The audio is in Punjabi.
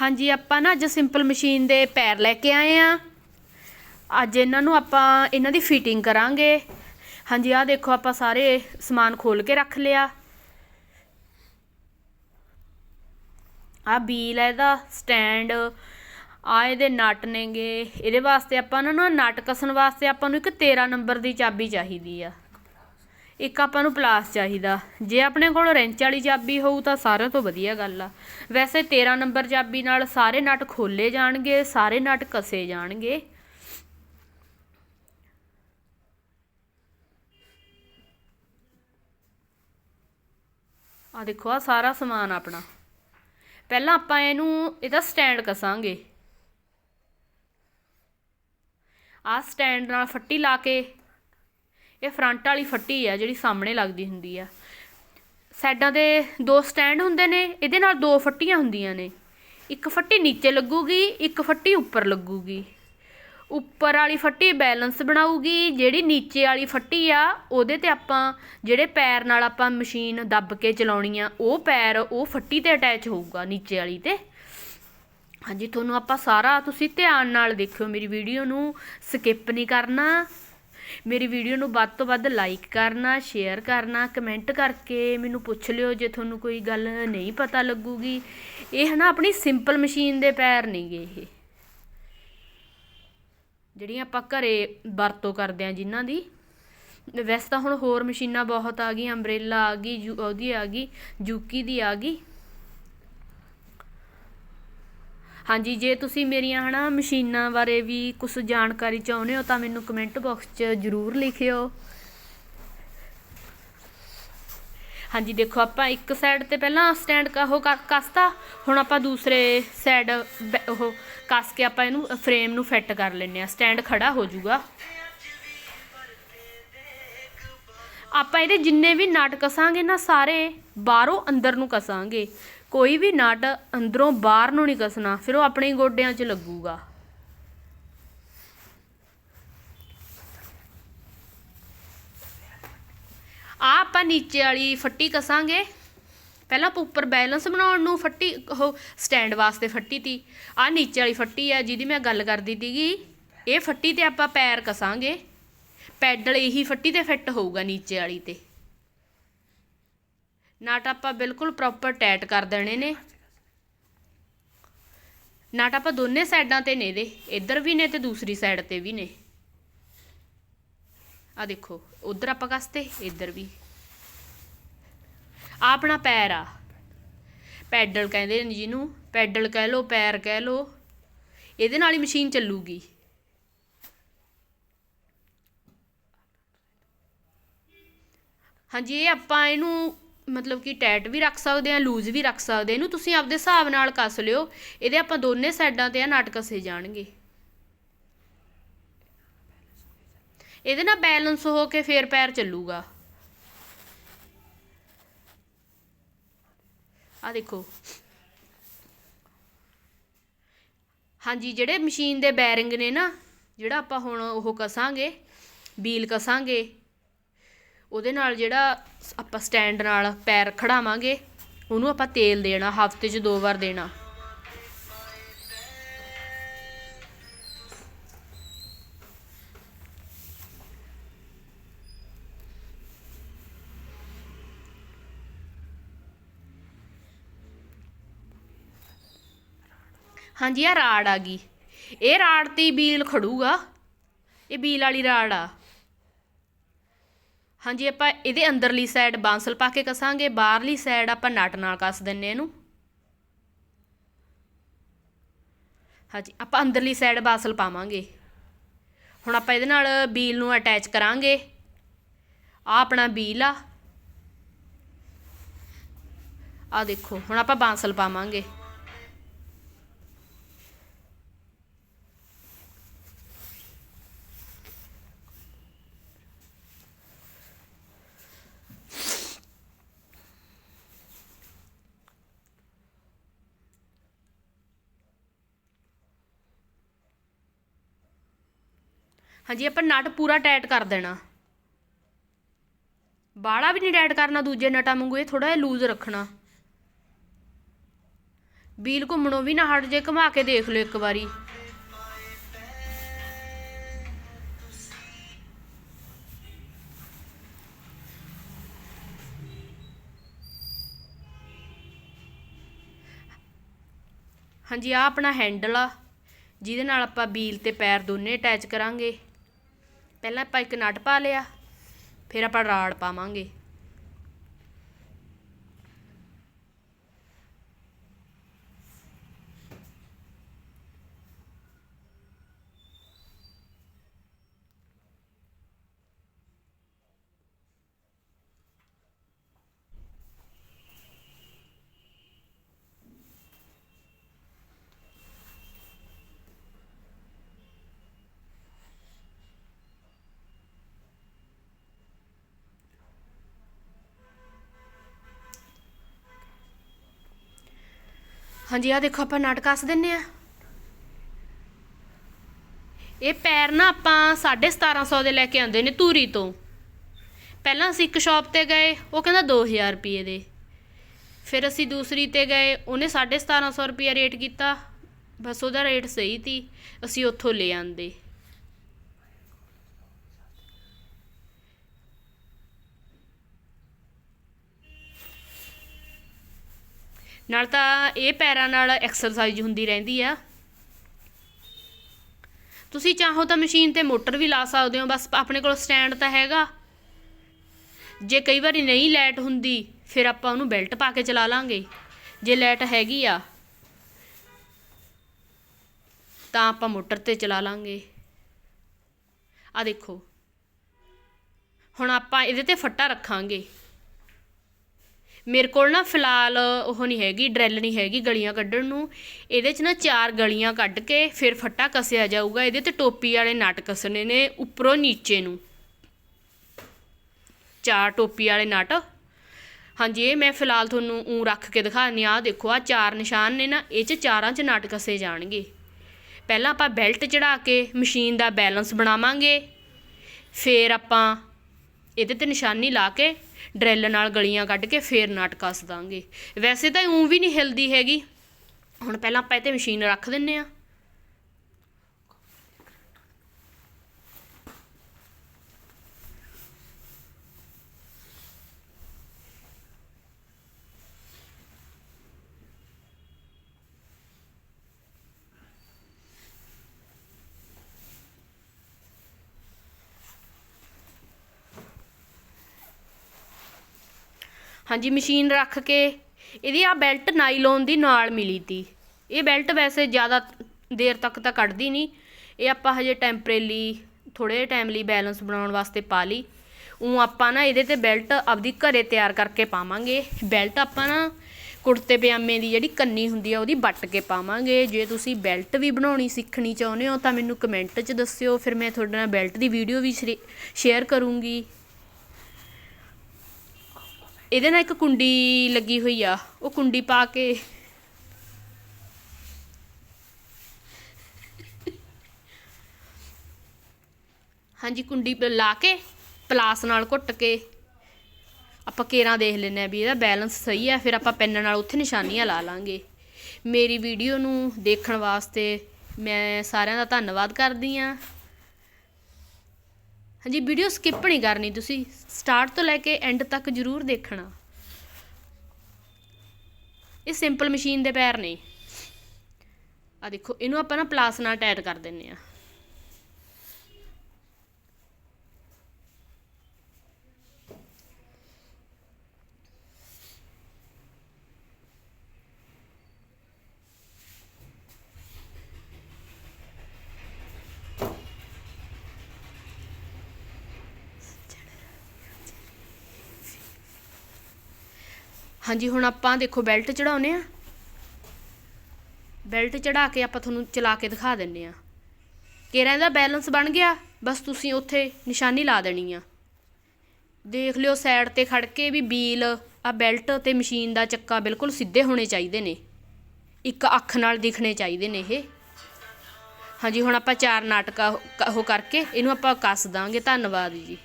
ਹਾਂਜੀ, ਆਪਾਂ ਨਾ ਅੱਜ ਸਿੰਪਲ ਮਸ਼ੀਨ ਦੇ ਪੈਰ ਲੈ ਕੇ ਆਏ ਆ। ਅੱਜ ਇਹਨਾਂ ਨੂੰ ਆਪਾਂ ਇਹਨਾਂ ਦੀ ਫਿਟਿੰਗ ਕਰਾਂਗੇ। ਹਾਂਜੀ, ਆਹ ਦੇਖੋ, ਆਪਾਂ ਸਾਰੇ ਸਮਾਨ ਖੋਲ ਕੇ ਰੱਖ ਲਿਆ। ਆ ਬੀਲ ਹੈ ਇਹਦਾ ਸਟੈਂਡ ਆ ਇਹਦੇ ਨਟ ਨੇਗੇ। ਇਹਦੇ ਵਾਸਤੇ ਆਪਾਂ ਨਾ ਨਟ ਕਸਣ ਵਾਸਤੇ ਆਪਾਂ ਨੂੰ ਇੱਕ 13 ਨੰਬਰ ਦੀ ਚਾਬੀ ਚਾਹੀਦੀ ਆ। ਇੱਕ ਆਪਾਂ ਨੂੰ ਪਲਾਸ ਚਾਹੀਦਾ। ਜੇ ਆਪਣੇ ਕੋਲ ਰੈਂਚ ਵਾਲੀ ਚਾਬੀ ਹੋਊ ਤਾਂ ਸਾਰਿਆਂ ਤੋਂ ਵਧੀਆ ਗੱਲ ਆ। ਵੈਸੇ 13 ਨੰਬਰ ਚਾਬੀ ਨਾਲ ਸਾਰੇ ਨਟ ਖੋਲੇ ਜਾਣਗੇ, ਸਾਰੇ ਨਟ ਕਸੇ ਜਾਣਗੇ। ਆ ਦੇਖੋ ਆ ਸਾਰਾ ਸਮਾਨ ਆਪਣਾ। ਪਹਿਲਾਂ ਆਪਾਂ ਇਹਨੂੰ, ਇਹਦਾ ਸਟੈਂਡ ਕਸਾਂਗੇ। ਆ ਸਟੈਂਡ ਨਾਲ ਫੱਟੀ ਲਾ ਕੇ ਇਹ ਫਰੰਟ ਵਾਲੀ ਫੱਟੀ ਆ, ਜਿਹੜੀ ਸਾਹਮਣੇ ਲੱਗਦੀ ਹੁੰਦੀ ਆ। ਸਾਈਡਾਂ ਦੇ ਦੋ ਸਟੈਂਡ ਹੁੰਦੇ ਨੇ, ਇਹਦੇ ਨਾਲ ਦੋ ਫੱਟੀਆਂ ਹੁੰਦੀਆਂ ਨੇ। ਇੱਕ ਫੱਟੀ ਨੀਚੇ ਲੱਗੂਗੀ, ਇੱਕ ਫੱਟੀ ਉੱਪਰ ਲੱਗੂਗੀ। ਉੱਪਰ ਵਾਲੀ ਫੱਟੀ ਬੈਲੈਂਸ ਬਣਾਊਗੀ, ਜਿਹੜੀ ਨੀਚੇ ਵਾਲੀ ਫੱਟੀ ਆ, ਉਹਦੇ ਤੇ ਆਪਾਂ ਜਿਹੜੇ ਪੈਰ ਨਾਲ ਆਪਾਂ ਮਸ਼ੀਨ ਦੱਬ ਕੇ ਚਲਾਉਣੀ ਆ, ਉਹ ਪੈਰ, ਉਹ ਫੱਟੀ ਤੇ ਅਟੈਚ ਹੋਊਗਾ ਨੀਚੇ ਵਾਲੀ ਤੇ। ਹਾਂਜੀ, ਤੁਹਾਨੂੰ ਆਪਾਂ ਸਾਰਾ ਤੁਸੀਂ ਧਿਆਨ ਨਾਲ ਦੇਖਿਓ ਮੇਰੀ ਵੀਡੀਓ ਨੂੰ ਸਕਿਪ ਨਹੀਂ ਕਰਨਾ। ਮੇਰੀ ਵੀਡੀਓ ਨੂੰ ਵੱਧ ਤੋਂ ਵੱਧ ਲਾਈਕ ਕਰਨਾ ਸ਼ੇਅਰ ਕਰਨਾ ਕਮੈਂਟ ਕਰਕੇ ਮੈਨੂੰ ਪੁੱਛ ਲਿਓ ਜੇ ਤੁਹਾਨੂੰ ਕੋਈ ਗੱਲ ਨਹੀਂ ਪਤਾ ਲੱਗੂਗੀ। ਇਹ ਹਨਾ ਆਪਣੀ ਸਿੰਪਲ ਮਸ਼ੀਨ ਦੇ ਪੈਰ ਨਹੀਂਗੇ ਇਹ। ਜਿਹੜੀਆਂ ਆਪਾਂ ਘਰੇ ਵਰਤੋਂ ਕਰਦੇ ਆ ਜਿਨ੍ਹਾਂ ਦੀ। ਵੈਸੇ ਤਾਂ ਹੁਣ ਹੋਰ ਮਸ਼ੀਨਾਂ ਬਹੁਤ ਆ ਗਈਆਂ ਅੰਬ੍ਰੇਲਾ ਆ ਗਈ, ਯੂ- ਉਹਦੀ ਆ ਗਈ ਜੂਕੀ ਦੀ ਆ ਗਈ। ਹਾਂਜੀ, ਜੇ ਤੁਸੀਂ ਮੇਰੀਆਂ ਹਨਾ ਮਸ਼ੀਨਾਂ ਬਾਰੇ ਵੀ ਕੁਝ ਜਾਣਕਾਰੀ ਚਾਹੁੰਦੇ ਹੋ ਤਾਂ ਮੈਨੂੰ ਕਮੈਂਟ ਬਾਕਸ 'ਚ ਜ਼ਰੂਰ ਲਿਖਿਓ। ਹਾਂਜੀ, ਦੇਖੋ ਆਪਾਂ ਇੱਕ ਸਾਈਡ ਤੇ ਪਹਿਲਾਂ ਸਟੈਂਡ ਉਹ ਕ- ਹੁਣ ਆਪਾਂ ਦੂਸਰੇ ਸਾਈਡ ਉਹ ਕੱਸ ਕੇ ਆਪਾਂ ਇਹਨੂੰ ਫਰੇਮ ਨੂੰ ਫਿੱਟ ਕਰ ਲੈਂਦੇ ਆ ਸਟੈਂਡ ਖੜਾ ਹੋ ਜਾਊਗਾ। ਆਪਾਂ ਇਹਦੇ ਜਿੰਨੇ ਵੀ ਨਟ ਕਸਾਂਗੇ ਨਾ, ਸਾਰੇ ਬਾਹਰੋਂ ਅੰਦਰ ਨੂੰ ਕਸਾਂਗੇ। ਕੋਈ ਵੀ ਨਟ ਅੰਦਰੋਂ ਬਾਹਰ ਨੂੰ ਨਹੀਂ ਕੱਸਣਾ, ਫਿਰ ਉਹ ਆਪਣੇ ਗੋਡਿਆਂ 'ਚ ਲੱਗੂਗਾ। ਆ ਆਪਾਂ ਨੀਚੇ ਵਾਲੀ ਫੱਟੀ ਕਸਾਂਗੇ। ਪਹਿਲਾਂ ਆਪਾਂ ਉੱਪਰ ਬੈਲੈਂਸ ਬਣਾਉਣ ਨੂੰ ਫੱਟੀ, ਉਹ ਸਟੈਂਡ ਵਾਸਤੇ ਫੱਟੀ ਤੀ। ਆ ਨੀਚੇ ਵਾਲੀ ਫੱਟੀ ਆ, ਜਿਹਦੀ ਮੈਂ ਗੱਲ ਕਰਦੀ ਤੀਗੀ ਇਹ ਫੱਟੀ ਤੇ ਆਪਾਂ ਪੈਰ ਕਸਾਂਗੇ। ਪੈਡਲ ਇਹੀ ਫੱਟੀ ਤੇ ਫਿੱਟ ਹੋਊਗਾ ਨੀਚੇ ਵਾਲੀ ਤੇ। ਨਟ ਆਪਾਂ ਬਿਲਕੁਲ ਪ੍ਰੋਪਰ ਟਾਈਟ ਕਰ ਦੇਣੇ ਨੇ। ਨਟ ਆਪਾਂ ਦੋਨੇ ਸਾਈਡਾਂ ਤੇ ਨੇ ਦੇ, ਇੱਧਰ ਵੀ ਨੇ ਤੇ ਦੂਸਰੀ ਸਾਈਡ ਤੇ ਵੀ ਨੇ। ਆ ਦੇਖੋ, ਉਧਰ ਆਪਾਂ ਕਸਤੇ, ਇੱਧਰ ਵੀ। ਆ ਆਪਣਾ ਪੈਰ ਆ। ਪੈਡਲ ਕਹਿੰਦੇ ਨੇ ਜਿਹਨੂੰ, ਪੈਡਲ ਕਹਿ ਲੋ ਪੈਰ ਕਹਿ ਲੋ ਇਹਦੇ ਨਾਲ ਹੀ ਮਸ਼ੀਨ ਚੱਲੂਗੀ। ਹਾਂਜੀ, ਇਹ ਆਪਾਂ ਇਹਨੂੰ ਮਤਲਬ ਕਿ ਟਾਈਟ ਵੀ ਰੱਖ ਸਕਦੇ ਆ, ਲੂਜ਼ ਵੀ ਰੱਖ ਸਕਦੇ ਇਹਨੂੰ ਤੁਸੀਂ ਆਪਦੇ ਹਿਸਾਬ ਨਾਲ ਕੱਸ ਲਿਓ। ਇਹਦੇ ਆਪਾਂ ਦੋਨੇ ਸਾਈਡਾਂ ਤੇ ਆ ਨਟ ਕੱਸੇ ਜਾਣਗੇ। ਇਹਦੇ ਨਾਲ ਬੈਲੈਂਸ ਹੋ ਕੇ ਫੇਰ ਪੈਰ ਚੱਲੂਗਾ। ਆ ਦੇਖੋ। ਹਾਂਜੀ, ਜਿਹੜੇ ਮਸ਼ੀਨ ਦੇ ਬੈਰਿੰਗ ਨੇ ਨਾ, ਜਿਹੜਾ ਆਪਾਂ ਹੁਣ ਉਹ ਕਸਾਂਗੇ, ਬੀਲ ਕਸਾਂਗੇ ਉਹਦੇ ਨਾਲ ਜਿਹੜਾ ਆਪਾਂ ਸਟੈਂਡ ਨਾਲ ਪੈਰ ਖੜਾਵਾਂਗੇ, ਉਹਨੂੰ ਆਪਾਂ ਤੇਲ ਦੇਣਾ, ਹਫ਼ਤੇ 'ਚ ਦੋ ਵਾਰ ਦੇਣਾ। ਹਾਂਜੀ ਆ ਰਾੜ ਆ ਗਈ। ਇਹ ਰਾੜ ਤੇ ਬੀਲ ਖੜੂਗਾ। ਇਹ ਬੀਲ ਵਾਲੀ ਰਾੜ ਆ। ਹਾਂਜੀ, ਆਪਾਂ ਇਹਦੇ ਅੰਦਰਲੀ ਸਾਈਡ ਬਾਂਸਲ ਪਾ ਕੇ ਕਸਾਂਗੇ, ਬਾਹਰਲੀ ਸਾਈਡ ਆਪਾਂ ਨਟ ਨਾਲ ਕੱਸ ਦਿੰਨੇ ਇਹਨੂੰ। ਹਾਂਜੀ, ਆਪਾਂ ਅੰਦਰਲੀ ਸਾਈਡ ਬਾਂਸਲ ਪਾਵਾਂਗੇ। ਹੁਣ ਆਪਾਂ ਇਹਦੇ ਨਾਲ ਬੀਲ ਨੂੰ ਅਟੈਚ ਕਰਾਂਗੇ। ਆ ਆਪਣਾ ਬੀਲ ਆ। ਆ ਦੇਖੋ, ਹੁਣ ਆਪਾਂ ਬਾਂਸਲ ਪਾਵਾਂਗੇ। ਹਾਂਜੀ, ਆਪਾਂ ਨਟ ਪੂਰਾ ਟਾਈਟ ਕਰ ਦੇਣਾ। ਬਾਹਲਾ ਵੀ ਨਹੀਂ ਟਾਈਟ ਕਰਨਾ, ਦੂਜੇ ਨਟਾਂ ਵਾਂਗੂ ਇਹ ਥੋੜਾ ਜਿਹਾ ਲੂਜ਼ ਰੱਖਣਾ। ਬੀਲ ਘੁੰਮਣੋਂ ਵੀ ਨਾ ਹਟ ਜੇ, ਘੁਮਾ ਕੇ ਦੇਖ ਲਿਓ ਇੱਕ ਵਾਰੀ। ਹਾਂਜੀ ਆ ਆਪਣਾ ਹੈਂਡਲ ਆ। ਜਿਹਦੇ ਨਾਲ ਆਪਾਂ ਬੀਲ ਤੇ ਪੈਰ ਦੋਨੇ ਅਟੈਚ ਕਰਾਂਗੇ। ਪਹਿਲਾਂ ਆਪਾਂ ਇੱਕ ਨਟ ਪਾ ਲਿਆ ਫਿਰ ਆਪਾਂ ਰਾੜ ਪਾਵਾਂਗੇ। ਹਾਂਜੀ ਆ ਦੇਖੋ ਆਪਾਂ ਨਟ ਕੱਸ ਦਿੰਨੇ ਆ ਇਹ ਪੈਰ ਨਾ ਆਪਾਂ 1750 ਦੇ ਲੈ ਕੇ ਆਉਂਦੇ ਨੇ ਧੂਰੀ ਤੋਂ। ਪਹਿਲਾਂ ਅਸੀਂ ਇੱਕ ਸ਼ਾਪ ਤੇ ਗਏ, ਉਹ ਕਹਿੰਦਾ 2000 ਰੁਪਏ ਦੇ। ਫਿਰ ਅਸੀਂ ਦੂਸਰੀ ਤੇ ਗਏ, ਉਹਨੇ 1750 ਰੁਪਏ ਰੇਟ ਕੀਤਾ। ਬਸ ਉਹਦਾ ਰੇਟ ਸਹੀ ਸੀ, ਅਸੀਂ ਉੱਥੋਂ ਲੈ ਆਂਦੇ। ਨਾਲ ਤਾਂ ਇਹ ਪੈਰਾਂ ਨਾਲ ਐਕਸਰਸਾਈਜ਼ ਹੁੰਦੀ ਰਹਿੰਦੀ ਆ। ਤੁਸੀਂ ਚਾਹੋ ਤਾਂ ਮਸ਼ੀਨ ਤੇ ਮੋਟਰ ਵੀ ਲਾ ਸਕਦੇ ਹੋ, ਬਸ ਆਪਣੇ ਕੋਲ ਸਟੈਂਡ ਤਾਂ ਹੈਗਾ। ਜੇ ਕਈ ਵਾਰੀ ਨਹੀਂ ਲਾਈਟ ਹੁੰਦੀ, ਫਿਰ ਆਪਾਂ ਉਹਨੂੰ ਬੈਲਟ ਪਾ ਕੇ ਚਲਾ ਲਾਂਗੇ। ਜੇ ਲਾਈਟ ਹੈਗੀ ਆ, ਤਾਂ ਆਪਾਂ ਮੋਟਰ ਤੇ ਚਲਾ ਲਾਂਗੇ। ਆ ਦੇਖੋ, ਹੁਣ ਆਪਾਂ ਇਹਦੇ ਤੇ ਫੱਟਾ ਰੱਖਾਂਗੇ। ਮੇਰੇ ਕੋਲ ਨਾ ਫਿਲਹਾਲ ਉਹ ਨਹੀਂ ਹੈਗੀ, ਡਰੈਲ ਨਹੀਂ ਹੈਗੀ ਗਲੀਆਂ ਕੱਢਣ ਨੂੰ। ਇਹਦੇ 'ਚ ਨਾ ਚਾਰ ਗਲੀਆਂ ਕੱਢ ਕੇ ਫਿਰ ਫੱਟਾ ਕਸਿਆ ਜਾਊਗਾ, ਇਹਦੇ ਤੇ ਟੋਪੀ ਵਾਲੇ ਨਟ ਕੱਸਣੇ ਨੇ ਉੱਪਰੋਂ ਨੀਚੇ ਨੂੰ। ਚਾਰ ਟੋਪੀ ਵਾਲੇ ਨਟ। ਹਾਂਜੀ, ਇਹ ਮੈਂ ਫਿਲਹਾਲ ਤੁਹਾਨੂੰ ਉਂ ਰੱਖ ਕੇ ਦਿਖਾਣੀ ਆ। ਦੇਖੋ ਆ ਚਾਰ ਨਿਸ਼ਾਨ ਨੇ ਨਾ, ਇਹ 'ਚ ਚਾਰਾਂ 'ਚ ਨਟ ਕਸੇ ਜਾਣਗੇ। ਪਹਿਲਾਂ ਆਪਾਂ ਬੈਲਟ ਚੜਾ ਕੇ ਮਸ਼ੀਨ ਦਾ ਬੈਲੈਂਸ ਬਣਾਵਾਂਗੇ। ਫਿਰ ਆਪਾਂ ਇਹਦੇ ਤੇ ਨਿਸ਼ਾਨੀ ਲਾ ਕੇ ਡਰੈਲ ਨਾਲ ਗਲੀਆਂ ਕੱਢ ਕੇ ਫੇਰ ਨਾਟ ਕੱਸ ਦਾਂਗੇ। ਵੈਸੇ ਤਾਂ ਉਂ ਵੀ ਨਹੀਂ ਹਿਲਦੀ ਹੈਗੀ। ਹੁਣ ਪਹਿਲਾਂ ਆਪਾਂ ਇਹ ਤੇ ਮਸ਼ੀਨ ਰੱਖ ਦਿੰਨੇ ਆ। ਹਾਂਜੀ, ਮਸ਼ੀਨ ਰੱਖ ਕੇ ਇਹਦੀ ਆ ਬੈਲਟ ਨਾਈਲੋਨ ਦੀ ਨਾਲ ਮਿਲੀ ਤੀ। ਇਹ ਬੈਲਟ ਵੈਸੇ ਜ਼ਿਆਦਾ ਦੇਰ ਤੱਕ ਤਾਂ ਕੱਢਦੀ ਨਹੀਂ। ਇਹ ਆਪਾਂ ਹਜੇ ਟੈਂਪਰੇਰੀ ਥੋੜੇ ਟਾਈਮ ਲਈ ਬੈਲੈਂਸ ਬਣਾਉਣ ਵਾਸਤੇ ਪਾ ਲਈ। ਉਹ ਆਪਾਂ ਨਾ ਇਹਦੇ ਤੇ ਬੈਲਟ ਆਪਦੀ ਘਰੇ ਤਿਆਰ ਕਰਕੇ ਪਾਵਾਂਗੇ। ਬੈਲਟ ਆਪਾਂ ਨਾ ਕੁੜਤੇ ਪਜਾਮੇ ਦੀ ਜਿਹੜੀ ਕੰਨੀ ਹੁੰਦੀ ਆ, ਉਹਦੀ ਵੱਟ ਕੇ ਪਾਵਾਂਗੇ। ਜੇ ਤੁਸੀਂ ਬੈਲਟ ਵੀ ਬਣਾਉਣੀ ਸਿੱਖਣੀ ਚਾਹੁੰਦੇ ਹੋ ਤਾਂ ਮੈਨੂੰ ਕਮੈਂਟ 'ਚ ਦੱਸਿਓ। ਫਿਰ ਮੈਂ ਤੁਹਾਡੇ ਨਾਲ ਬੈਲਟ ਦੀ ਵੀਡੀਓ ਵੀ ਸ਼ੇਅਰ ਕਰੂੰਗੀ। ਇਹਦੇ ਨਾਲ ਇੱਕ ਕੁੰਡੀ ਲੱਗੀ ਹੋਈ ਆ, ਉਹ ਕੁੰਡੀ ਪਾ ਕੇ। ਹਾਂਜੀ, ਕੁੰਡੀ ਲਾ ਕੇ, ਪਲਾਸ ਨਾਲ ਘੁੱਟ ਕੇ। ਆਪਾਂ ਕੇਰਾਂ ਦੇਖ ਲੈਂਦੇ ਆ ਵੀ ਇਹਦਾ ਬੈਲੈਂਸ ਸਹੀ ਆ, ਫਿਰ ਆਪਾਂ ਪੈਨ ਨਾਲ ਉੱਥੇ ਨਿਸ਼ਾਨੀਆਂ ਲਾ ਲਾਂਗੇ। ਮੇਰੀ ਵੀਡੀਓ ਨੂੰ ਦੇਖਣ ਵਾਸਤੇ ਮੈਂ ਸਾਰਿਆਂ ਦਾ ਧੰਨਵਾਦ ਕਰਦੀ ਆ। ਹਾਂਜੀ ਵੀਡੀਓ ਸਕਿਪ ਨਹੀਂ ਕਰਨੀ ਤੁਸੀਂ। ਸਟਾਰਟ ਤੋਂ ਲੈ ਕੇ ਐਂਡ ਤੱਕ ਜ਼ਰੂਰ ਦੇਖਣਾ। ਇਹ ਸਿੰਪਲ ਮਸ਼ੀਨ ਦੇ ਪੈਰ ਨੇ। ਆ ਦੇਖੋ, ਇਹਨੂੰ ਆਪਾਂ ਨਾ ਪਲਾਸ ਨਾਲ ਟਾਈਟ ਕਰ ਦਿੰਨੇ ਆ ਹਾਂਜੀ, ਹੁਣ ਆਪਾਂ ਦੇਖੋ ਬੈਲਟ ਚੜਾਉਨੇ ਆ ਬੈਲਟ ਚੜਾ ਕੇ ਆਪਾਂ ਤੁਹਾਨੂੰ ਚਲਾ ਕੇ ਦਿਖਾ ਦਿੰਨੇ ਆ ਕੇਰਾਂ ਦਾ ਬੈਲੈਂਸ ਬਣ ਗਿਆ, ਬਸ ਤੁਸੀਂ ਉੱਥੇ ਨਿਸ਼ਾਨੀ ਲਾ ਦੇਣੀ ਆ। ਦੇਖ ਲਿਓ ਸਾਈਡ ਤੇ ਖੜ ਕੇ ਵੀ ਬੀਲ ਆ ਬੈਲਟ ਤੇ ਮਸ਼ੀਨ ਦਾ ਚੱਕਾ ਬਿਲਕੁਲ ਸਿੱਧੇ ਹੋਣੇ ਚਾਹੀਦੇ ਨੇ। ਇੱਕ ਅੱਖ ਨਾਲ ਦਿਖਣੇ ਚਾਹੀਦੇ ਨੇ ਇਹ। ਹਾਂਜੀ, ਹੁਣ ਆਪਾਂ ਚਾਰ ਨਾਟਕਾ ਉਹ ਕਰਕੇ ਇਹਨੂੰ ਆਪਾਂ ਕੱਸ ਦਾਂਗੇ। ਧੰਨਵਾਦ ਜੀ।